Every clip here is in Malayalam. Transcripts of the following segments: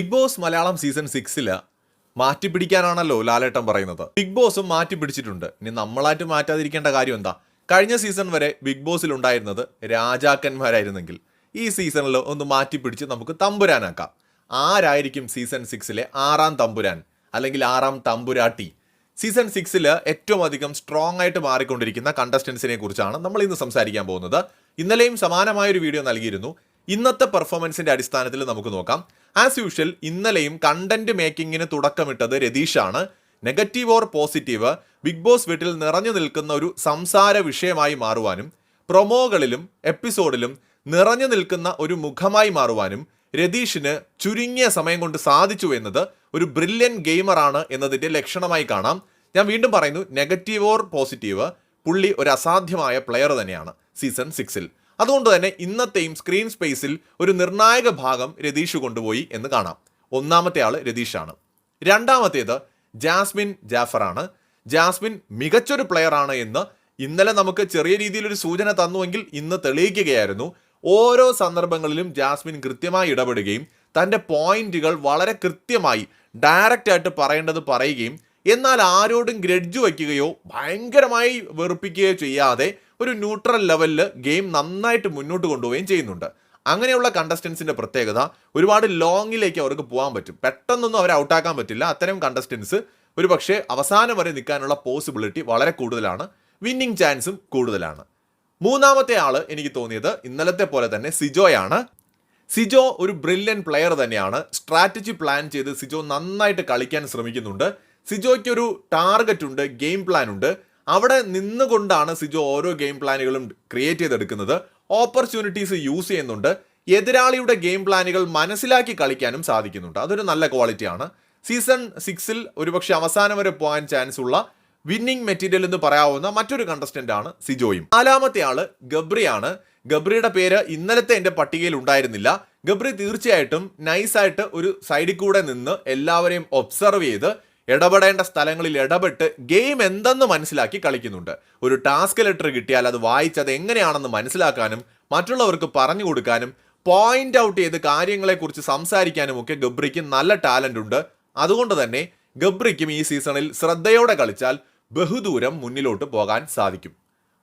ബിഗ് ബോസ് മലയാളം സീസൺ സിക്സിൽ മാറ്റി പിടിക്കാനാണല്ലോ ലാലേട്ടൻ പറയുന്നത്. ബിഗ് ബോസും മാറ്റി പിടിച്ചിട്ടുണ്ട് ഇനി നമ്മളായിട്ട് മാറ്റാതിരിക്കേണ്ട കാര്യം എന്താ? കഴിഞ്ഞ സീസൺ വരെ ബിഗ് ബോസിൽ ഉണ്ടായിരുന്നത് രാജാക്കന്മാരായിരുന്നെങ്കിൽ. ഈ സീസണിൽ ഒന്ന് മാറ്റി പിടിച്ച് നമുക്ക് തമ്പുരാനാക്കാം. ആരായിരിക്കും സീസൺ സിക്സിലെ ആറാം തമ്പുരാൻ അല്ലെങ്കിൽ ആറാം തമ്പുരാട്ടി? സീസൺ സിക്സിൽ ഏറ്റവും അധികം സ്ട്രോങ് ആയിട്ട് മാറിക്കൊണ്ടിരിക്കുന്ന കണ്ടസ്റ്റൻസിനെ കുറിച്ചാണ് നമ്മൾ ഇന്ന് സംസാരിക്കാൻ പോകുന്നത്. ഇന്നലെയും സമാനമായൊരു വീഡിയോ നൽകിയിരുന്നു. ഇന്നത്തെ പെർഫോമൻസിന്റെ അടിസ്ഥാനത്തിൽ നമുക്ക് നോക്കാം. ആസ് യൂഷ്വൽ ഇന്നലെയും കണ്ടന്റ് മേക്കിങ്ങിന് തുടക്കമിട്ടത് രതീഷാണ്. Negative or positive Bigg Boss വീട്ടിൽ നിറഞ്ഞു നിൽക്കുന്ന ഒരു സംസാര വിഷയമായി മാറുവാനും പ്രൊമോകളിലും എപ്പിസോഡിലും നിറഞ്ഞു നിൽക്കുന്ന ഒരു മുഖമായി മാറുവാനും രതീഷിന് ചുരുങ്ങിയ സമയം കൊണ്ട് സാധിച്ചു എന്നത് ഒരു ബ്രില്യൻ ഗെയിമറാണ് എന്നതിന്റെ ലക്ഷണമായി കാണാം. ഞാൻ വീണ്ടും പറയുന്നു നെഗറ്റീവ് ഓർ പോസിറ്റീവ് പുള്ളി ഒരു അസാധ്യമായ പ്ലെയർ തന്നെയാണ്. സീസൺ സിക്സിൽ അതുകൊണ്ട് തന്നെ ഇന്നത്തെയും സ്ക്രീൻ സ്പേസിൽ ഒരു നിർണായക ഭാഗം രതീഷ് കൊണ്ടുപോയി എന്ന് കാണാം. ഒന്നാമത്തെ ആൾ രതീഷാണ്. രണ്ടാമത്തേത് ജാസ്മിൻ ജാഫറാണ്. ജാസ്മിൻ മികച്ചൊരു പ്ലെയർ ആണ് എന്ന് ഇന്നലെ നമുക്ക് ചെറിയ രീതിയിൽ ഒരു സൂചന തന്നുവെങ്കിൽ ഇന്ന് തെളിയിക്കുകയായിരുന്നു. ഓരോ സന്ദർഭങ്ങളിലും ജാസ്മിൻ കൃത്യമായി ഇടപെടുകയും തന്റെ പോയിന്റുകൾ വളരെ കൃത്യമായി ഡയറക്റ്റ് ആയിട്ട് പറയേണ്ടത് പറയുകയും എന്നാൽ ആരോടും ഗ്രഡ്ജ് വയ്ക്കുകയോ ഭയങ്കരമായി വെറുപ്പിക്കുകയോ ചെയ്യാതെ ഒരു ന്യൂട്രൽ ലെവലിൽ ഗെയിം നന്നായിട്ട് മുന്നോട്ട് കൊണ്ടുപോവുകയും ചെയ്യുന്നുണ്ട്. അങ്ങനെയുള്ള കണ്ടസ്റ്റൻസിന്റെ പ്രത്യേകത ഒരുപാട് ലോങ്ങിലേക്ക് അവർക്ക് പോകാൻ പറ്റും. പെട്ടെന്നൊന്നും അവരെ ഔട്ടാക്കാൻ പറ്റില്ല. അത്തരം കണ്ടസ്റ്റൻസ് ഒരു പക്ഷേ അവസാനം വരെ നിൽക്കാനുള്ള പോസിബിലിറ്റി വളരെ കൂടുതലാണ്. വിന്നിങ് ചാൻസും കൂടുതലാണ്. മൂന്നാമത്തെ ആൾ എനിക്ക് തോന്നിയത് ഇന്നലത്തെ പോലെ തന്നെ സിജോയാണ് സിജോ ഒരു ബ്രില്യൻ പ്ലെയർ തന്നെയാണ്. സ്ട്രാറ്റജി പ്ലാൻ ചെയ്ത് സിജോ നന്നായിട്ട് കളിക്കാൻ ശ്രമിക്കുന്നുണ്ട്. സിജോയ്ക്ക് ഒരു ടാർഗറ്റ് ഉണ്ട് ഗെയിം പ്ലാൻ ഉണ്ട്. അവിടെ നിന്നുകൊണ്ടാണ് സിജോ ഓരോ ഗെയിം പ്ലാനുകളും ക്രിയേറ്റ് ചെയ്തെടുക്കുന്നത്. ഓപ്പർച്യൂണിറ്റീസ് യൂസ് ചെയ്യുന്നുണ്ട്. എതിരാളിയുടെ ഗെയിം പ്ലാനുകൾ മനസ്സിലാക്കി കളിക്കാനും സാധിക്കുന്നുണ്ട്. അതൊരു നല്ല ക്വാളിറ്റിയാണ് സീസൺ സിക്സിൽ ഒരുപക്ഷെ അവസാനം വരെ പോകാൻ ചാൻസ് ഉള്ള വിന്നിംഗ് മെറ്റീരിയൽ എന്ന് പറയാവുന്ന മറ്റൊരു കണ്ടസ്റ്റന്റ് ആണ് സിജോയും. നാലാമത്തെ ആൾ ഗബ്രിയാണ്. ഗബ്രിയുടെ പേര് ഇന്നലത്തെ എന്റെ പട്ടികയിൽ ഉണ്ടായിരുന്നില്ല. ഗബ്രി തീർച്ചയായിട്ടും നൈസായിട്ട് ഒരു സൈഡിൽ കൂടെ നിന്ന് എല്ലാവരെയും ഒബ്സർവ് ചെയ്ത് ഇടപെടേണ്ട സ്ഥലങ്ങളിൽ ഇടപെട്ട് ഗെയിം എന്തെന്ന് മനസ്സിലാക്കി കളിക്കുന്നുണ്ട്. ഒരു ടാസ്ക് ലെറ്റർ കിട്ടിയാൽ അത് വായിച്ചത് എങ്ങനെയാണെന്ന് മനസ്സിലാക്കാനും മറ്റുള്ളവർക്ക് പറഞ്ഞു കൊടുക്കാനും പോയിന്റ് ഔട്ട് ചെയ്ത് കാര്യങ്ങളെക്കുറിച്ച് സംസാരിക്കാനും ഒക്കെ ഗബ്രിക്ക് നല്ല ടാലന്റ് ഉണ്ട്. അതുകൊണ്ട് തന്നെ ഗബ്രിക്കും ഈ സീസണിൽ ശ്രദ്ധയോടെ കളിച്ചാൽ ബഹുദൂരം മുന്നിലോട്ട് പോകാൻ സാധിക്കും.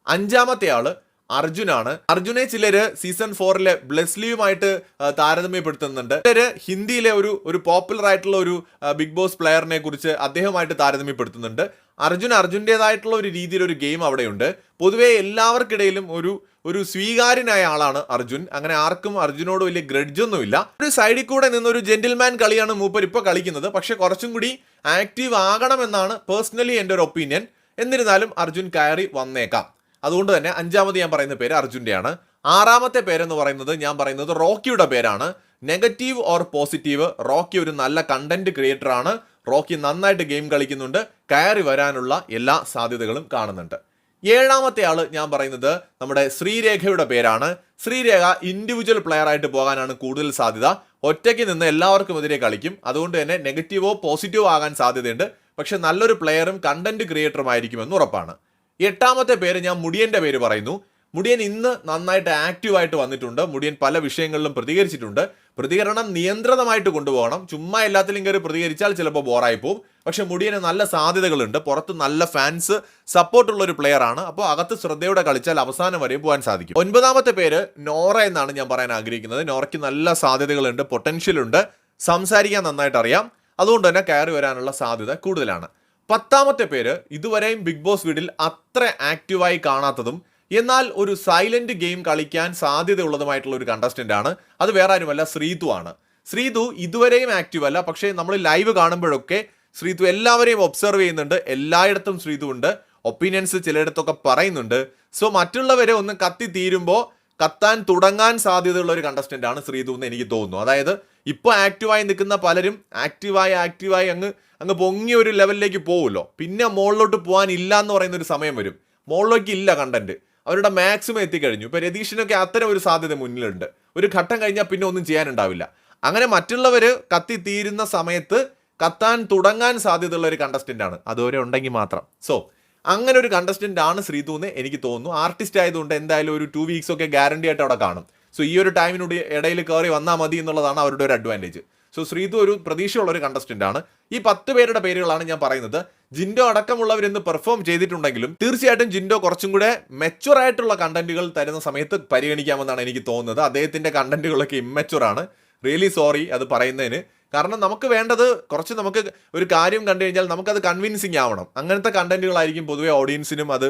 അഞ്ചാമത്തെ ആൾ അർജുനാണ്. അർജുനെ ചിലര് സീസൺ ഫോറിലെ ബ്ലെസ്ലിയുമായിട്ട് താരതമ്യപ്പെടുത്തുന്നുണ്ട്. ചിലര് ഹിന്ദിയിലെ ഒരു ഒരു പോപ്പുലർ ആയിട്ടുള്ള ഒരു ബിഗ് ബോസ് പ്ലെയറിനെ കുറിച്ച് അദ്ദേഹമായിട്ട് താരതമ്യപ്പെടുത്തുന്നുണ്ട്. അർജുൻ അർജുന്റെതായിട്ടുള്ള ഒരു രീതിയിൽ ഒരു ഗെയിം അവിടെയുണ്ട്. പൊതുവേ എല്ലാവർക്കിടയിലും ഒരു ഒരു സ്വീകാര്യനായ ആളാണ് അർജുൻ. അങ്ങനെ ആർക്കും അർജുനോട് വലിയ ഗ്രഡ്ജൊന്നുമില്ല ഒരു സൈഡിൽ കൂടെ നിന്ന് ഒരു ജെന്റിൽമാൻ കളിയാണ് മൂപ്പർ ഇപ്പോൾ കളിക്കുന്നത്. പക്ഷെ കുറച്ചും കൂടി ആക്റ്റീവ് ആകണമെന്നാണ് പേഴ്സണലി എന്റെ ഒരു ഒപ്പീനിയൻ എന്നിരുന്നാലും അർജുൻ കയറി വന്നേക്കാം. അതുകൊണ്ട് തന്നെ അഞ്ചാമത് ഞാൻ പറയുന്ന പേര് അർജുന്റെയാണ്. ആറാമത്തെ പേരെന്ന് പറയുന്നത് ഞാൻ പറയുന്നത് റോക്കിയുടെ പേരാണ്. നെഗറ്റീവ് ഓർ പോസിറ്റീവ് റോക്കി ഒരു നല്ല കണ്ടന്റ് ക്രിയേറ്റർ ആണ്. റോക്കി നന്നായിട്ട് ഗെയിം കളിക്കുന്നുണ്ട്. കയറി വരാനുള്ള എല്ലാ സാധ്യതകളും കാണുന്നുണ്ട്. ഏഴാമത്തെ ആൾ ഞാൻ പറയുന്നത് നമ്മുടെ ശ്രീരേഖയുടെ പേരാണ്. ശ്രീരേഖ ഇൻഡിവിജ്വൽ പ്ലെയർ ആയിട്ട് പോകാനാണ് കൂടുതൽ സാധ്യത. ഒറ്റയ്ക്ക് നിന്ന് എല്ലാവർക്കും എതിരെ കളിക്കും. അതുകൊണ്ട് തന്നെ നെഗറ്റീവോ പോസിറ്റീവോ ആകാൻ സാധ്യതയുണ്ട്. പക്ഷെ നല്ലൊരു പ്ലെയറും കണ്ടന്റ് ക്രിയേറ്ററും ആയിരിക്കുമെന്ന് ഉറപ്പാണ്. എട്ടാമത്തെ പേര് ഞാൻ മുടിയന്റെ പേര് പറയുന്നു. മുടിയൻ ഇന്ന് നന്നായിട്ട് ആക്റ്റീവായിട്ട് വന്നിട്ടുണ്ട്. മുടിയൻ പല വിഷയങ്ങളിലും പ്രതികരിച്ചിട്ടുണ്ട്. പ്രതികരണം നിയന്ത്രിതമായിട്ട് കൊണ്ടുപോകണം. ചുമ്മാ എല്ലാത്തിലും കയറി പ്രതികരിച്ചാൽ ചിലപ്പോൾ ബോറായി പോകും പക്ഷെ മുടിയന് നല്ല സാധ്യതകളുണ്ട്. പുറത്ത് നല്ല ഫാൻസ് സപ്പോർട്ടുള്ള ഒരു പ്ലെയർ ആണ്. അപ്പോൾ അകത്ത് ശ്രദ്ധയോടെ കളിച്ചാൽ അവസാനം വരെ പോകാൻ സാധിക്കും. ഒൻപതാമത്തെ പേര് നോറ എന്നാണ് ഞാൻ പറയാൻ ആഗ്രഹിക്കുന്നത്. നോറയ്ക്ക് നല്ല സാധ്യതകളുണ്ട് പൊട്ടൻഷ്യൽ ഉണ്ട്. സംസാരിക്കാൻ നന്നായിട്ട് അറിയാം. അതുകൊണ്ട് തന്നെ കയറി വരാനുള്ള സാധ്യത കൂടുതലാണ്. പത്താമത്തെ പേര് ഇതുവരെയും ബിഗ് ബോസ് വീട്ടിൽ അത്ര ആക്റ്റീവായി കാണാത്തതും എന്നാൽ ഒരു സൈലന്റ് ഗെയിം കളിക്കാൻ സാധ്യതയുള്ളതുമായിട്ടുള്ള ഒരു കണ്ടസ്റ്റന്റ് ആണ്. അത് വേറെ ആരുമല്ല ശ്രീതു ആണ്. ശ്രീതു ഇതുവരെയും ആക്റ്റീവ് അല്ല. പക്ഷേ നമ്മൾ ലൈവ് കാണുമ്പോഴൊക്കെ ശ്രീതു എല്ലാവരെയും ഒബ്സർവ് ചെയ്യുന്നുണ്ട്. എല്ലായിടത്തും ശ്രീതു ഉണ്ട്. ഒപ്പീനിയൻസ് ചിലയിടത്തൊക്കെ പറയുന്നുണ്ട്. സോ മറ്റുള്ളവരെ ഒന്ന് കത്തി തീരുമ്പോൾ കത്താൻ തുടങ്ങാൻ സാധ്യതയുള്ള ഒരു കണ്ടസ്റ്റന്റ് ആണ് ശ്രീതു എന്ന് എനിക്ക് തോന്നുന്നു. അതായത് ഇപ്പോൾ ആക്റ്റീവായി നിൽക്കുന്ന പലരും ആക്റ്റീവായി ആക്റ്റീവായി അങ്ങ് അങ്ങ് പൊങ്ങിയ ഒരു ലെവലിലേക്ക് പോകുമല്ലോ പിന്നെ മുകളിലോട്ട് പോകാൻ ഇല്ല എന്ന് പറയുന്ന ഒരു സമയം വരും. മുകളിലേക്ക് ഇല്ല കണ്ടന്റ്. അവരുടെ മാക്സിമം എത്തിക്കഴിഞ്ഞു. ഇപ്പൊ രതീഷിനൊക്കെ അത്തരം ഒരു സാധ്യത മുന്നിലുണ്ട്. ഒരു ഘട്ടം കഴിഞ്ഞാൽ പിന്നെ ഒന്നും ചെയ്യാനുണ്ടാവില്ല. അങ്ങനെ മറ്റുള്ളവർ കത്തി തീരുന്ന സമയത്ത് കത്താൻ തുടങ്ങാൻ സാധ്യതയുള്ള ഒരു കണ്ടസ്റ്റന്റ് ആണ്. അതുവരെ ഉണ്ടെങ്കിൽ മാത്രം. സോ അങ്ങനെ ഒരു കണ്ടസ്റ്റന്റ് ആണ് ശ്രീതു എന്ന് എനിക്ക് തോന്നുന്നു. ആർട്ടിസ്റ്റ് ആയതുകൊണ്ട് എന്തായാലും ഒരു ടു വീക്സ് ഒക്കെ ഗ്യാരണ്ടി ആയിട്ട് അവിടെ കാണും. സോ ഈ ഒരു ടൈമിനോട് ഇടയിൽ കയറി വന്നാൽ മതി എന്നുള്ളതാണ് അവരുടെ ഒരു അഡ്വാന്റേജ് സോ ശ്രീതു ഒരു പ്രതീക്ഷയുള്ള ഒരു കണ്ടസ്റ്റന്റ് ആണ്. ഈ പത്ത് പേരുടെ പേരുകളാണ് ഞാൻ പറയുന്നത്. ജിൻഡോ അടക്കമുള്ളവർ ഇന്ന് പെർഫോം ചെയ്തിട്ടുണ്ടെങ്കിലും തീർച്ചയായിട്ടും ജിൻഡോ കുറച്ചും കൂടെ മെച്ചുവർ ആയിട്ടുള്ള കണ്ടന്റുകൾ തരുന്ന സമയത്ത് പരിഗണിക്കാമെന്നാണ് എനിക്ക് തോന്നുന്നത്. അദ്ദേഹത്തിന്റെ കണ്ടന്റുകളൊക്കെ ഇമ്മച്ചുവർ ആണ്. റിയലി സോറി അത് പറയുന്നതിന്. കാരണം നമുക്ക് വേണ്ടത് കുറച്ച് നമുക്ക് ഒരു കാര്യം കണ്ടു കഴിഞ്ഞാൽ നമുക്കത് കൺവിൻസിങ് ആവണം. അങ്ങനത്തെ കണ്ടന്റുകളായിരിക്കും പൊതുവേ ഓഡിയൻസിനും അത്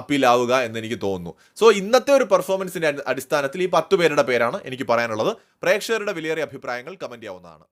അപ്പീൽ ആവുക എന്ന് എനിക്ക് തോന്നുന്നു. സോ ഇന്നത്തെ ഒരു പെർഫോമൻസിന്റെ അടിസ്ഥാനത്തിൽ ഈ പത്ത് പേരുടെ പേരാണ് എനിക്ക് പറയാനുള്ളത്. പ്രേക്ഷകരുടെ വിലയേറിയ അഭിപ്രായങ്ങൾ കമന്റ് ചെയ്യാവുന്നതാണ്.